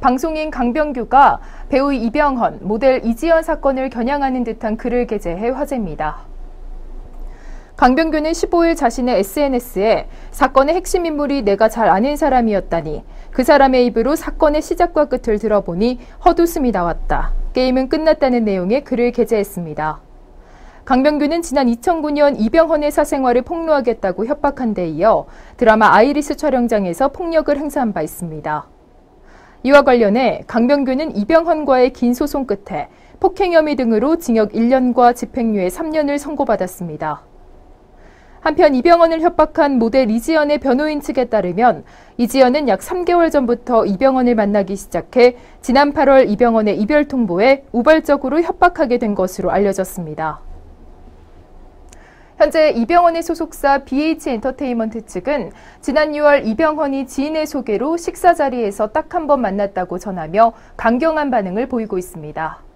방송인 강병규가 배우 이병헌, 모델 이지연 사건을 겨냥하는 듯한 글을 게재해 화제입니다. 강병규는 15일 자신의 SNS에 사건의 핵심 인물이 내가 잘 아는 사람이었다니 그 사람의 입으로 사건의 시작과 끝을 들어보니 헛웃음이 나왔다. 게임은 끝났다는 내용의 글을 게재했습니다. 강병규는 지난 2009년 이병헌의 사생활을 폭로하겠다고 협박한 데 이어 드라마 아이리스 촬영장에서 폭력을 행사한 바 있습니다. 이와 관련해 강병규는 이병헌과의 긴 소송 끝에 폭행 혐의 등으로 징역 1년과 집행유예 3년을 선고받았습니다. 한편 이병헌을 협박한 모델 이지연의 변호인 측에 따르면 이지연은 약 3개월 전부터 이병헌을 만나기 시작해 지난 8월 이병헌의 이별 통보에 우발적으로 협박하게 된 것으로 알려졌습니다. 현재 이병헌의 소속사 BH 엔터테인먼트 측은 지난 6월 이병헌이 지인의 소개로 식사 자리에서 딱 한 번 만났다고 전하며 강경한 반응을 보이고 있습니다.